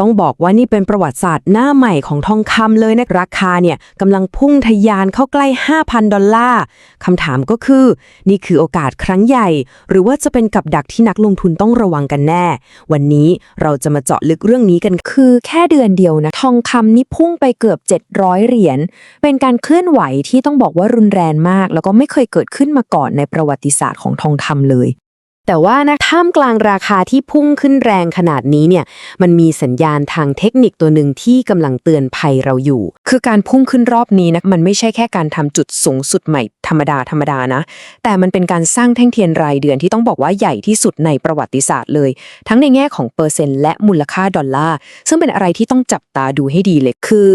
ต้องบอกว่านี่เป็นประวัติศาสตร์หน้าใหม่ของทองคำเลยนะราคาเนี่ยกำลังพุ่งทะยานเข้าใกล้ 5,000 ดอลลาร์คำถามก็คือ นี่คือโอกาสครั้งใหญ่ หรือว่าจะเป็นกับดักที่นักลงทุนต้องระวังกันแน่ วันนี้เราจะมาเจาะลึกเรื่องนี้กันคือแค่เดือนเดียวนะทองคำนี่พุ่งไปเกือบ 700 เหรียญเป็นการเคลื่อนไหวที่ต้องบอกว่ารุนแรงมาก แล้วก็ไม่เคยเกิดขึ้นมาก่อนในประวัติศาสตร์ของทองคำเลย แต่ว่านะท่ามกลางราคาที่พุ่งขึ้นแรงขนาดนี้เนี่ยมันมีสัญญาณทางเทคนิคตัวหนึ่งที่กำลังเตือนภัยเราอยู่ คือการพุ่งขึ้นรอบนี้นะมันไม่ใช่แค่การทำจุดสูงสุดใหม่ธรรมดาธรรมดานะ แต่มันเป็นการสร้างแท่งเทียนรายเดือนที่ต้องบอกว่าใหญ่ที่สุดในประวัติศาสตร์เลย ทั้งในแง่ของเปอร์เซ็นต์และมูลค่าดอลลาร์ซึ่งเป็นอะไรที่ต้องจับตาดูให้ดีเลยคือ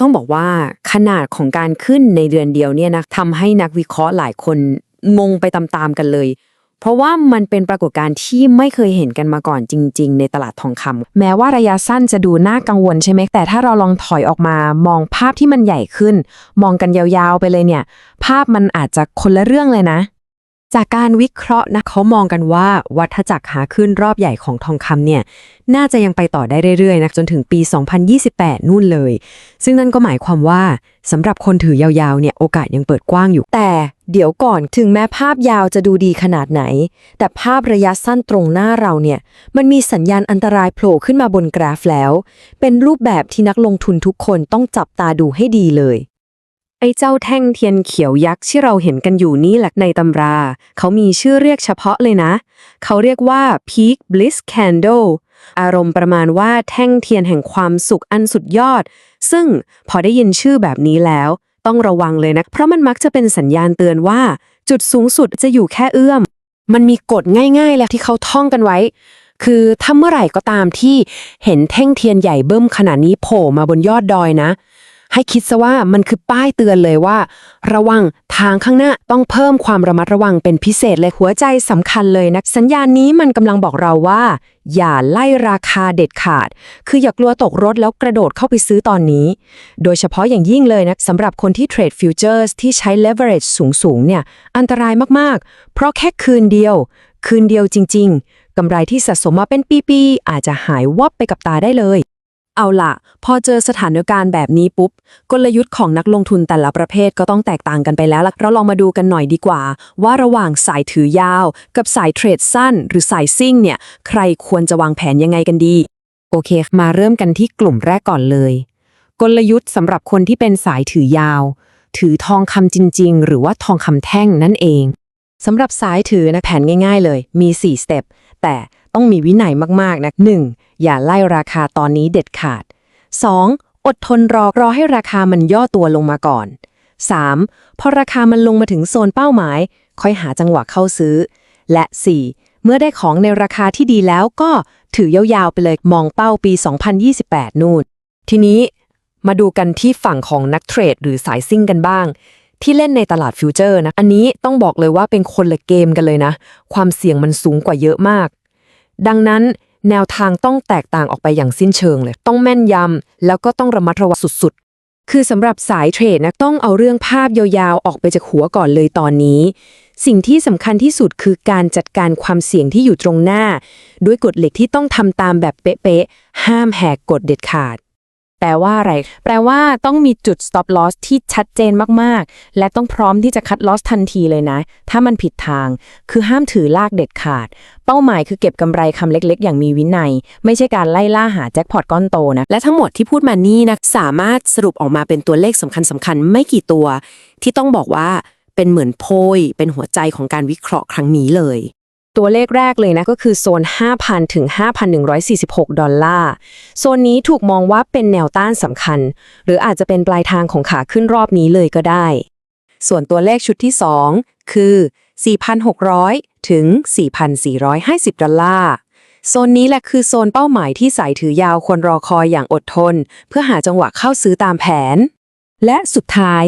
ต้องบอกว่าขนาดของการขึ้นในเดือนเดียวเนี่ยนะทำให้นักวิเคราะห์หลายคนงงไปตามๆกันเลย เพราะว่ามันเป็นปรากฏการณ์ที่ไม่เคยเห็นกันมาก่อนจริง ๆ ในตลาดทองคำแม้ว่าระยะสั้นจะดูน่ากังวลใช่ไหมแต่ถ้าเราลองถอยออกมามองภาพที่มันใหญ่ขึ้น มองกันยาวๆไปเลยเนี่ย ภาพมันอาจจะคนละเรื่องเลยนะ จากการวิเคราะห์นะเขามองกันว่าวัฏจักรหาขึ้นรอบใหญ่ของทองคำเนี่ยน่าจะยังไปต่อได้เรื่อยๆนะจนถึงปี 2028 นู่นเลย ซึ่งนั่นก็หมายความว่าสำหรับคนถือยาวๆเนี่ยโอกาสยังเปิดกว้างอยู่ แต่เดี๋ยวก่อนถึงแม้ภาพยาวจะดูดีขนาดไหน แต่ภาพระยะสั้นตรงหน้าเราเนี่ยมันมีสัญญาณอันตรายโผล่ขึ้นมาบนกราฟแล้ว เป็นรูปแบบที่นักลงทุนทุกคนต้องจับตาดูให้ดีเลย ไอ้เจ้าแท่งเทียนเขียวยักษ์ที่เราเห็นกันอยู่นี่แหละในตำรา เขามีชื่อเรียกเฉพาะเลยนะ เขาเรียกว่า Peak Bliss Candle อารมณ์ประมาณว่าแท่งเทียนแห่งความสุขอันสุดยอด ซึ่งพอได้ยินชื่อแบบนี้แล้ว ต้องระวังเลยนะ เพราะมันมักจะเป็นสัญญาณเตือนว่า จุดสูงสุดจะอยู่แค่เอื้อม มันมีกฎง่ายๆแล้วที่เขาท่องกันไว้ คือถ้าเมื่อไหร่ก็ตามที่เห็นแท่งเทียนใหญ่เบิ้มขนาดนี้โผล่มาบนยอดดอยนะ ให้คิดซะว่ามันคือป้ายเตือนเลยว่า ระวังทางข้างหน้าต้องเพิ่มความระมัดระวังเป็นพิเศษเลยหัวใจสำคัญเลยนะสัญญาณนี้มันกำลังบอกเราว่า อย่าไล่ราคาเด็ดขาด คืออย่ากลัวตกรถแล้วกระโดดเข้าไปซื้อตอนนี้ โดยเฉพาะอย่างยิ่งเลยนะสำหรับคนที่เทรดฟิวเจอร์สที่ใช้ leverage สูงๆเนี่ยอันตรายมากๆ เพราะแค่คืนเดียว คืนเดียวจริง ๆกำไรที่สะสมมาเป็นปี ๆ อาจจะหายวับไปกับตาได้เลย เอาล่ะพอเจอสถานการณ์แบบนี้ปุ๊บ กลยุทธ์ของนักลงทุนแต่ละประเภทก็ต้องแตกต่างกันไปแล้วล่ะเราลองมาดูกันหน่อยดีกว่า ว่าระหว่างสายถือยาว กับสายเทรดสั้น หรือสายซิ่งเนี่ย ใครควรจะวางแผนยังไงกันดี โอเค มาเริ่มกันที่กลุ่มแรกก่อนเลย กลยุทธ์สำหรับคนที่เป็นสายถือยาว ถือทองคำจริง ๆ หรือว่าทองคำแท่งนั่นเองสำหรับสายถือนะแผนง่าย ๆ เลยมี 4 สเต็ปแต่ ต้องมีวินัยมากๆนะ 1. อย่าไล่ราคาตอนนี้เด็ดขาด 2. อดทนรอรอให้ราคามันย่อตัวลงมาก่อน 3. พอราคามันลงมาถึงโซนเป้าหมาย ค่อยหาจังหวะเข้าซื้อ และ 4. เมื่อได้ของในราคาที่ดีแล้วก็ถือยาวๆไปเลยมองเป้าปี 2028 นู่น ทีนี้มาดูกันที่ฝั่งของนักเทรดหรือสายซิ่งกันบ้าง ที่เล่นในตลาดฟิวเจอร์นะ อันนี้ต้องบอกเลยว่าเป็นคนละเกมกันเลยนะ ความเสี่ยงมันสูงกว่าเยอะมาก ดังนั้นแนวทางต้องแตกต่างออกไปอย่างสิ้นเชิงเลย ต้องแม่นยำแล้วก็ต้องระมัดระวังสุดๆ คือสำหรับสายเทรดนะต้องเอาเรื่องภาพยาวๆ ออกไปจากหัวก่อนเลยตอนนี้ สิ่งที่สำคัญที่สุดคือการจัดการความเสี่ยงที่อยู่ตรงหน้า ด้วยกฎเหล็กที่ต้องทำตามแบบเป๊ะๆ ห้ามแหกกฎเด็ดขาด แปลว่าอะไร แปลว่าต้องมีจุด stop loss ที่ชัดเจนมากๆ และต้องพร้อมที่จะคัด loss ทันทีเลยนะ ถ้ามันผิดทาง คือห้ามถือลากเด็ดขาด เป้าหมายคือเก็บกำไรคำเล็กๆ อย่างมีวินัย ไม่ใช่การไล่ล่าหาแจ็คพอตก้อนโตนะ และทั้งหมดที่พูดมานี่นะ สามารถสรุปออกมาเป็นตัวเลขสำคัญสำคัญๆไม่กี่ตัว ที่ต้องบอกว่าเป็นเหมือนโพย เป็นหัวใจของการวิเคราะห์ครั้งนี้เลย ตัวเลขแรกเลยนะก็คือโซน 5,000 ถึง 5,146 ดอลลาร์ โซนนี้ถูกมองว่าเป็นแนวต้านสำคัญ หรืออาจจะเป็นปลายทางของขาขึ้นรอบนี้เลยก็ได้ ส่วนตัวเลขชุดที่ 2 คือ 4,600 ถึง 4,450 ดอลลาร์ โซนนี้แหละคือโซนเป้าหมายที่สายถือยาวควรรอคอยอย่างอดทน เพื่อหาจังหวะเข้าซื้อตามแผน และสุดท้าย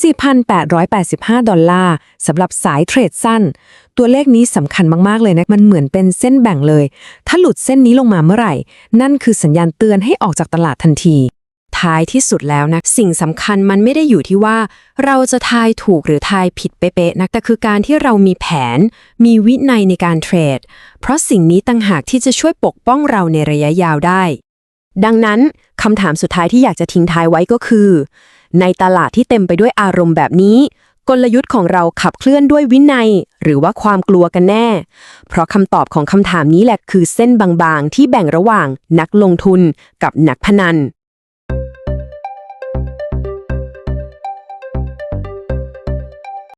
4,885 ดอลลาร์สำหรับสายเทรดสั้น ตัวเลขนี้สำคัญมากๆเลยนะ มันเหมือนเป็นเส้นแบ่งเลย ถ้าหลุดเส้นนี้ลงมาเมื่อไหร่ นั่นคือสัญญาณเตือนให้ออกจากตลาดทันที ท้ายที่สุดแล้วนะ สิ่งสำคัญมันไม่ได้อยู่ที่ว่า เราจะทายถูกหรือทายผิดเป๊ะๆนะแต่คือการที่เรามีแผน มีวินัยในการเทรด เพราะสิ่งนี้ต่างหากที่จะช่วยปกป้องเราในระยะยาวได้ ดังนั้นคำถามสุดท้ายที่อยากจะทิ้งท้ายไว้ก็คือ ในตลาดที่เต็มไปด้วยอารมณ์แบบนี้ กลยุทธ์ของเราขับเคลื่อนด้วยวินัย หรือว่าความกลัวกันแน่ เพราะคำตอบของคำถามนี้แหละคือเส้นบางๆ ที่แบ่งระหว่างนักลงทุนกับนักพนัน